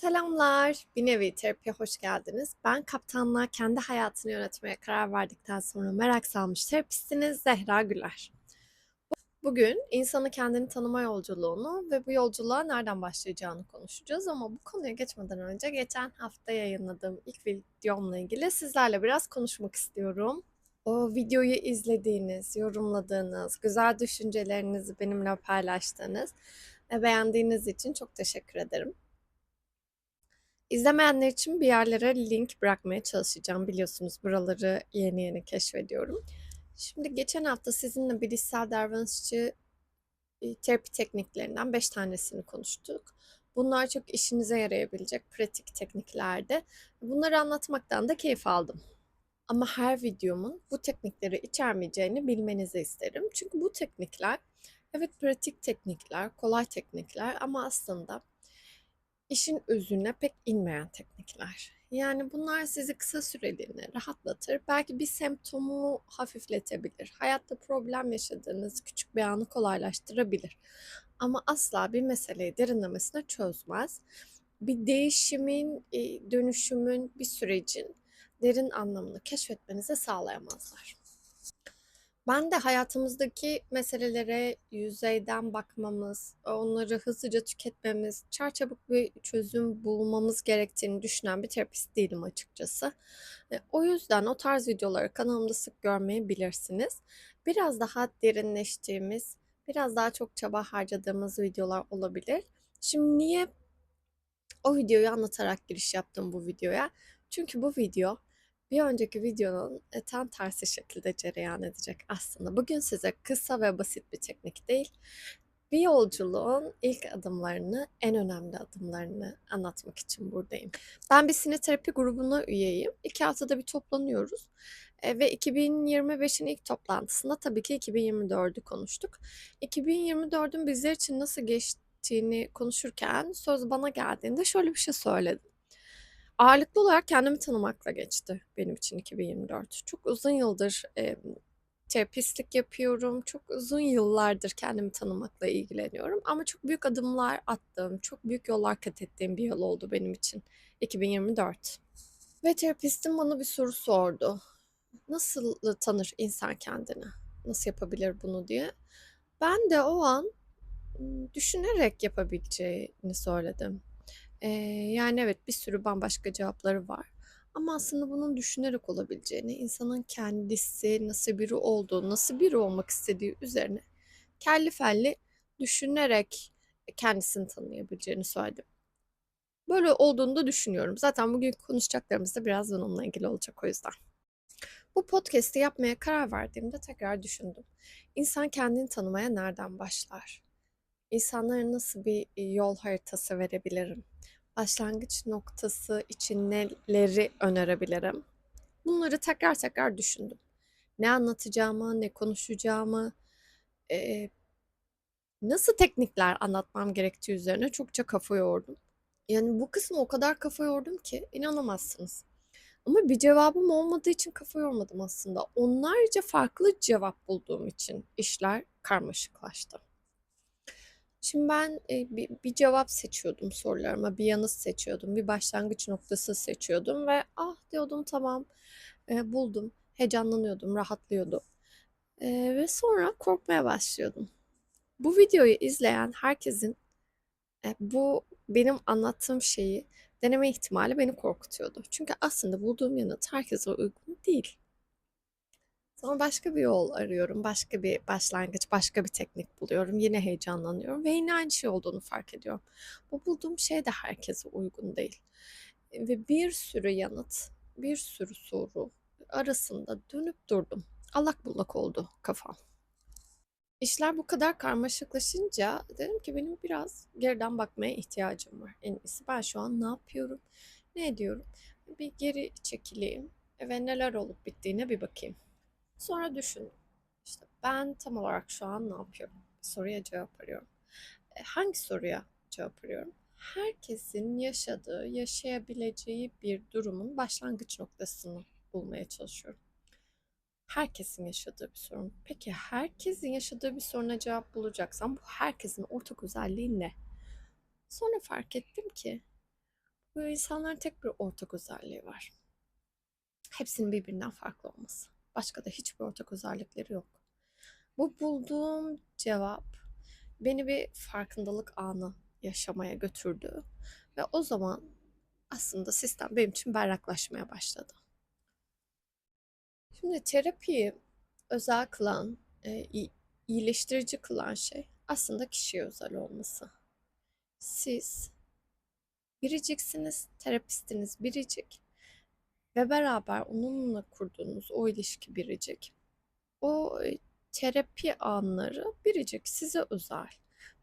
Selamlar, bir nevi terapiye hoş geldiniz. Ben kaptanlığa kendi hayatını yönetmeye karar verdikten sonra merak salmış terapistiniz Zehra Güler. Bugün insanı kendini tanıma yolculuğunu ve bu yolculuğa nereden başlayacağını konuşacağız ama bu konuya geçmeden önce geçen hafta yayınladığım ilk videomla ilgili sizlerle biraz konuşmak istiyorum. O videoyu izlediğiniz, yorumladığınız, güzel düşüncelerinizi benimle paylaştığınız ve beğendiğiniz için çok teşekkür ederim. İzlemeyenler için bir yerlere link bırakmaya çalışacağım. Biliyorsunuz buraları yeni yeni keşfediyorum. Şimdi geçen hafta sizinle bilişsel davranışçı e, terapi tekniklerinden 5 tanesini konuştuk. Bunlar çok işinize yarayabilecek pratik tekniklerdi. Bunları anlatmaktan da keyif aldım. Ama her videomun bu teknikleri içermeyeceğini bilmenizi isterim. Çünkü bu teknikler evet pratik teknikler, kolay teknikler ama aslında işin özüne pek inmeyen teknikler. Yani bunlar sizi kısa süreliğine rahatlatır. Belki bir semptomu hafifletebilir. Hayatta problem yaşadığınız küçük bir anı kolaylaştırabilir. Ama asla bir meseleyi derinlemesine çözmez. Bir değişimin, e, dönüşümün, bir sürecin derin anlamını keşfetmenize sağlayamazlar. Ben de hayatımızdaki meselelere yüzeyden bakmamız, onları hızlıca tüketmemiz, çarçabuk bir çözüm bulmamız gerektiğini düşünen bir terapist değilim açıkçası. E, o yüzden o tarz videoları kanalımda sık görmeyebilirsiniz. Biraz daha derinleştiğimiz, biraz daha çok çaba harcadığımız videolar olabilir. Şimdi niye o videoyu anlatarak giriş yaptım bu videoya? Çünkü bu video bir önceki videonun e, tam tersi şekilde cereyan edecek aslında. Bugün size kısa ve basit bir teknik değil, bir yolculuğun ilk adımlarını, en önemli adımlarını anlatmak için buradayım. Ben bir sineterapi grubuna üyeyim. İki haftada bir toplanıyoruz. E, ve 2025'in ilk toplantısında tabii ki 2024'ü konuştuk. 2024'ün bizler için nasıl geçtiğini konuşurken söz bana geldiğinde şöyle bir şey söyledim. Ağırlıklı olarak kendimi tanımakla geçti benim için 2024. Çok uzun yıldır e, terapistlik yapıyorum. Çok uzun yıllardır kendimi tanımakla ilgileniyorum. Ama çok büyük adımlar attığım, çok büyük yollar kat ettiğim bir yıl oldu benim için 2024. Ve terapistim bana bir soru sordu. Nasıl tanır insan kendini? Nasıl yapabilir bunu diye. Ben de o an düşünerek yapabileceğini söyledim. Eee, yani, evet, bir sürü bambaşka cevapları var ama aslında bunun düşünerek olabileceğini, insanın kendisi nasıl biri olduğu, nasıl biri olmak istediği üzerine kelli felli düşünerek kendisini tanıyabileceğini söyledim. Böyle olduğunu da düşünüyorum. Zaten bugün konuşacaklarımız da biraz bununla ilgili olacak o yüzden. Bu podcast'i yapmaya karar verdiğimde tekrar düşündüm. İnsan kendini tanımaya nereden başlar? İnsanlara nasıl bir yol haritası verebilirim? Başlangıç noktası için neleri önerebilirim? Bunları tekrar tekrar düşündüm. Ne anlatacağımı, ne konuşacağımı, e, nasıl teknikler anlatmam gerektiği üzerine çokça kafa yordum. Yani bu kısmı o kadar kafa yordum ki inanamazsınız. Ama bir cevabım olmadığı için kafa yormadım aslında. Onlarca farklı cevap bulduğum için işler karmaşıklaştı. Şimdi ben e, bir, bir cevap seçiyordum sorularıma, bir yanıt seçiyordum, bir başlangıç noktası seçiyordum ve ah diyordum tamam e, buldum, heyecanlanıyordum, rahatlıyordum e, ve sonra korkmaya başlıyordum. Bu videoyu izleyen herkesin e, bu benim anlattığım şeyi deneme ihtimali beni korkutuyordu. Çünkü aslında bulduğum yanıt herkese uygun değil. Sonra başka bir yol arıyorum, başka bir başlangıç, başka bir teknik buluyorum. Yine heyecanlanıyorum ve yine aynı şey olduğunu fark ediyorum. Bu bulduğum şey de herkese uygun değil. Ve bir sürü yanıt, bir sürü soru arasında dönüp durdum. Allak bullak oldu kafam. İşler bu kadar karmaşıklaşınca dedim ki benim biraz geriden bakmaya ihtiyacım var. En iyisi ben şu an ne yapıyorum, ne ediyorum? Bir geri çekileyim ve neler olup bittiğine bir bakayım. Sonra düşün. İşte ben tam olarak şu an ne yapıyorum? Soruya cevap arıyorum. E, hangi soruya cevap arıyorum? Herkesin yaşadığı, yaşayabileceği bir durumun başlangıç noktasını bulmaya çalışıyorum. Herkesin yaşadığı bir sorun. Peki herkesin yaşadığı bir soruna cevap bulacaksam bu herkesin ortak özelliği ne? Sonra fark ettim ki Bu insanların tek bir ortak özelliği var. Hepsinin birbirinden farklı olması. Başka da hiçbir ortak özellikleri yok. Bu bulduğum cevap beni bir farkındalık anı yaşamaya götürdü. Ve o zaman aslında sistem benim için berraklaşmaya başladı. Şimdi terapiyi özel kılan, e, iyileştirici kılan şey aslında kişiye özel olması. Siz biriciksiniz, terapistiniz biricik ve beraber onunla kurduğunuz o ilişki biricik. O terapi anları biricik, size özel.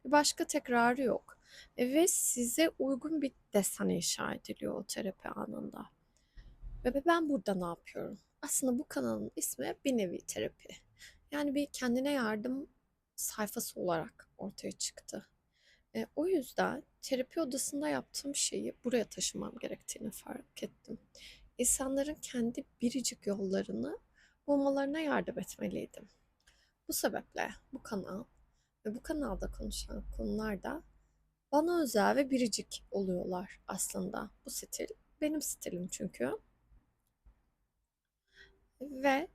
Başka tekrarı yok. E, ve size uygun bir desen inşa ediliyor o terapi anında. Ve ben burada ne yapıyorum? Aslında bu kanalın ismi bir nevi terapi. Yani bir kendine yardım sayfası olarak ortaya çıktı. E, o yüzden terapi odasında yaptığım şeyi buraya taşımam gerektiğini fark ettim. İnsanların kendi biricik yollarını bulmalarına yardım etmeliydim. Bu sebeple bu kanal ve bu kanalda konuşan konular da bana özel ve biricik oluyorlar aslında. Bu stil benim stilim çünkü. Ve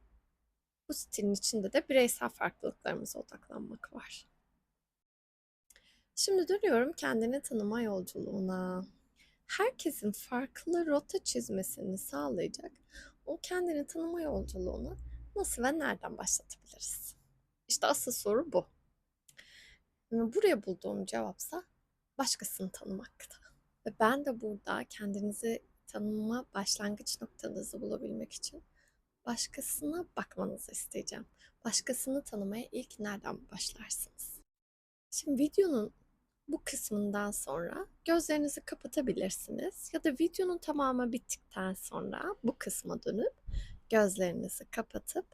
bu stilin içinde de bireysel farklılıklarımıza odaklanmak var. Şimdi dönüyorum kendini tanıma yolculuğuna. Herkesin farklı rota çizmesini sağlayacak o kendini tanıma yolculuğunu nasıl ve nereden başlatabiliriz? İşte asıl soru bu. Buraya bulduğum cevapsa başkasını tanımakta. Ve ben de burada kendinizi tanıma başlangıç noktanızı bulabilmek için başkasına bakmanızı isteyeceğim. Başkasını tanımaya ilk nereden başlarsınız? Şimdi videonun bu kısmından sonra gözlerinizi kapatabilirsiniz ya da videonun tamamı bittikten sonra bu kısma dönüp gözlerinizi kapatıp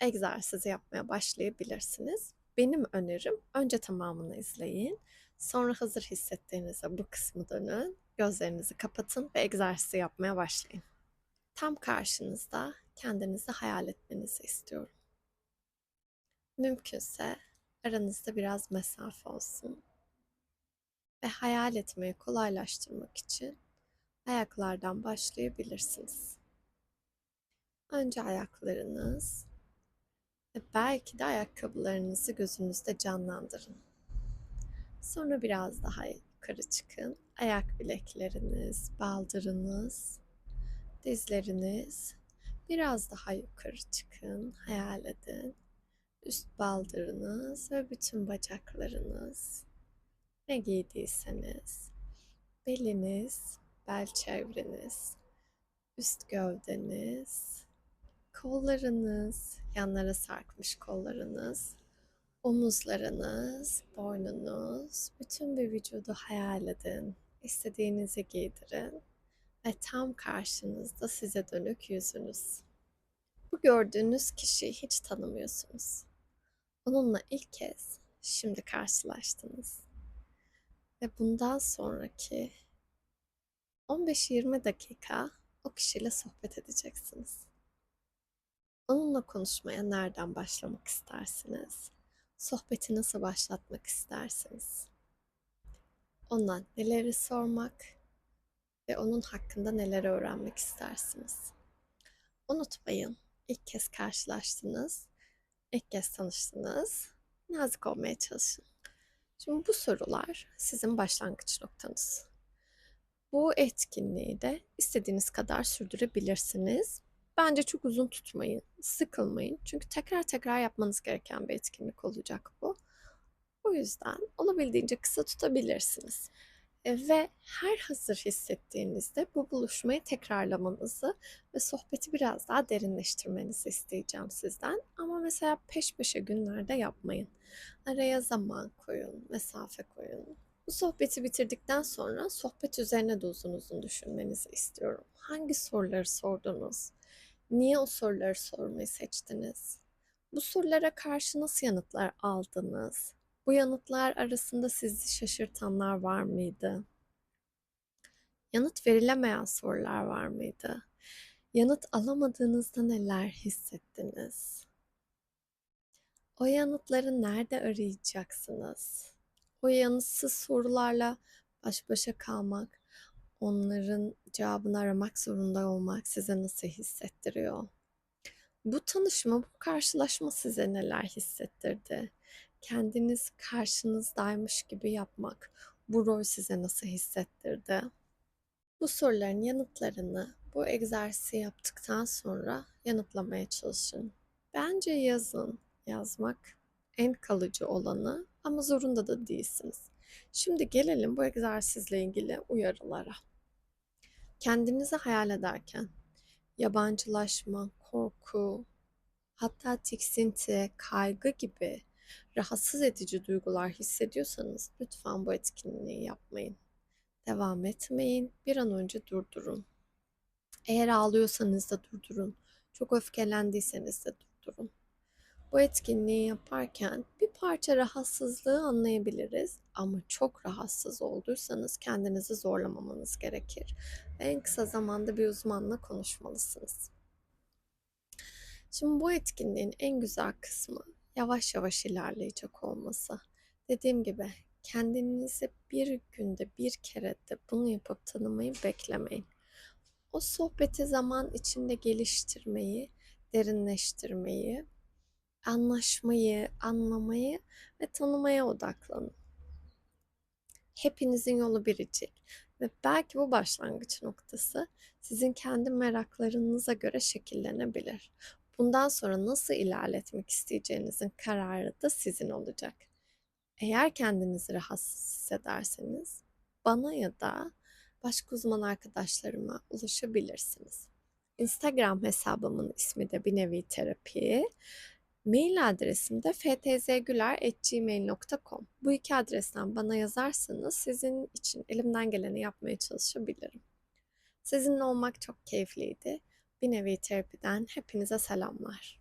egzersizi yapmaya başlayabilirsiniz. Benim önerim önce tamamını izleyin. Sonra hazır hissettiğinizde bu kısmı dönün, gözlerinizi kapatın ve egzersizi yapmaya başlayın. Tam karşınızda kendinizi hayal etmenizi istiyorum. Mümkünse aranızda biraz mesafe olsun. Ve hayal etmeyi kolaylaştırmak için ayaklardan başlayabilirsiniz. Önce ayaklarınız ve belki de ayakkabılarınızı gözünüzde canlandırın. Sonra biraz daha yukarı çıkın. Ayak bilekleriniz, baldırınız, dizleriniz. Biraz daha yukarı çıkın. Hayal edin. Üst baldırınız ve bütün bacaklarınız. Ne giydiyseniz. Beliniz, bel çevreniz, üst gövdeniz, kollarınız, yanlara sarkmış kollarınız, omuzlarınız, boynunuz, bütün bir vücudu hayal edin. İstediğinizi giydirin ve tam karşınızda size dönük yüzünüz. Bu gördüğünüz kişiyi hiç tanımıyorsunuz. Onunla ilk kez şimdi karşılaştınız. Ve bundan sonraki 15-20 dakika o kişiyle sohbet edeceksiniz. Onunla konuşmaya nereden başlamak istersiniz? Sohbeti nasıl başlatmak istersiniz? Ondan neleri sormak ve onun hakkında neler öğrenmek istersiniz? Unutmayın, ilk kez karşılaştınız, ilk kez tanıştınız. Nazik olmaya çalışın. Şimdi bu sorular sizin başlangıç noktanız. Bu etkinliği de istediğiniz kadar sürdürebilirsiniz. Bence çok uzun tutmayın, sıkılmayın. Çünkü tekrar tekrar yapmanız gereken bir etkinlik olacak bu. O yüzden olabildiğince kısa tutabilirsiniz. E, ve her hazır hissettiğinizde bu buluşmayı tekrarlamanızı ve sohbeti biraz daha derinleştirmenizi isteyeceğim sizden. Ama mesela peş peşe günlerde yapmayın. Araya zaman koyun, mesafe koyun. Bu sohbeti bitirdikten sonra sohbet üzerine de uzun uzun düşünmenizi istiyorum. Hangi soruları sordunuz? Niye o soruları sormayı seçtiniz? Bu sorulara karşı nasıl yanıtlar aldınız? Bu yanıtlar arasında sizi şaşırtanlar var mıydı? Yanıt verilemeyen sorular var mıydı? Yanıt alamadığınızda neler hissettiniz? O yanıtları nerede arayacaksınız? O yanıtsız sorularla baş başa kalmak, onların cevabını aramak zorunda olmak size nasıl hissettiriyor? Bu tanışma, bu karşılaşma size neler hissettirdi? Kendiniz karşınızdaymış gibi yapmak, bu rol size nasıl hissettirdi? Bu soruların yanıtlarını bu egzersizi yaptıktan sonra yanıtlamaya çalışın. Bence yazın. Yazmak en kalıcı olanı ama zorunda da değilsiniz. Şimdi gelelim bu egzersizle ilgili uyarılara. Kendinizi hayal ederken yabancılaşma, korku, hatta tiksinti, kaygı gibi rahatsız edici duygular hissediyorsanız lütfen bu etkinliği yapmayın. Devam etmeyin. Bir an önce durdurun. Eğer ağlıyorsanız da durdurun. Çok öfkelendiyseniz de durdurun. Bu etkinliği yaparken bir parça rahatsızlığı anlayabiliriz ama çok rahatsız olduysanız kendinizi zorlamamanız gerekir. En kısa zamanda bir uzmanla konuşmalısınız. Şimdi bu etkinliğin en güzel kısmı yavaş yavaş ilerleyecek olması. Dediğim gibi kendinizi bir günde bir kere de bunu yapıp tanımayı beklemeyin. O sohbeti zaman içinde geliştirmeyi, derinleştirmeyi, anlaşmayı, anlamayı ve tanımaya odaklanın. Hepinizin yolu biricik ve belki bu başlangıç noktası sizin kendi meraklarınıza göre şekillenebilir. Bundan sonra nasıl ilerletmek isteyeceğinizin kararı da sizin olacak. Eğer kendinizi rahatsız hissederseniz bana ya da başka uzman arkadaşlarıma ulaşabilirsiniz. Instagram hesabımın ismi de bir nevi terapi. Mail adresim de ftzgüler.gmail.com. Bu iki adresten bana yazarsanız sizin için elimden geleni yapmaya çalışabilirim. Sizinle olmak çok keyifliydi. Bir nevi terapiden hepinize selamlar.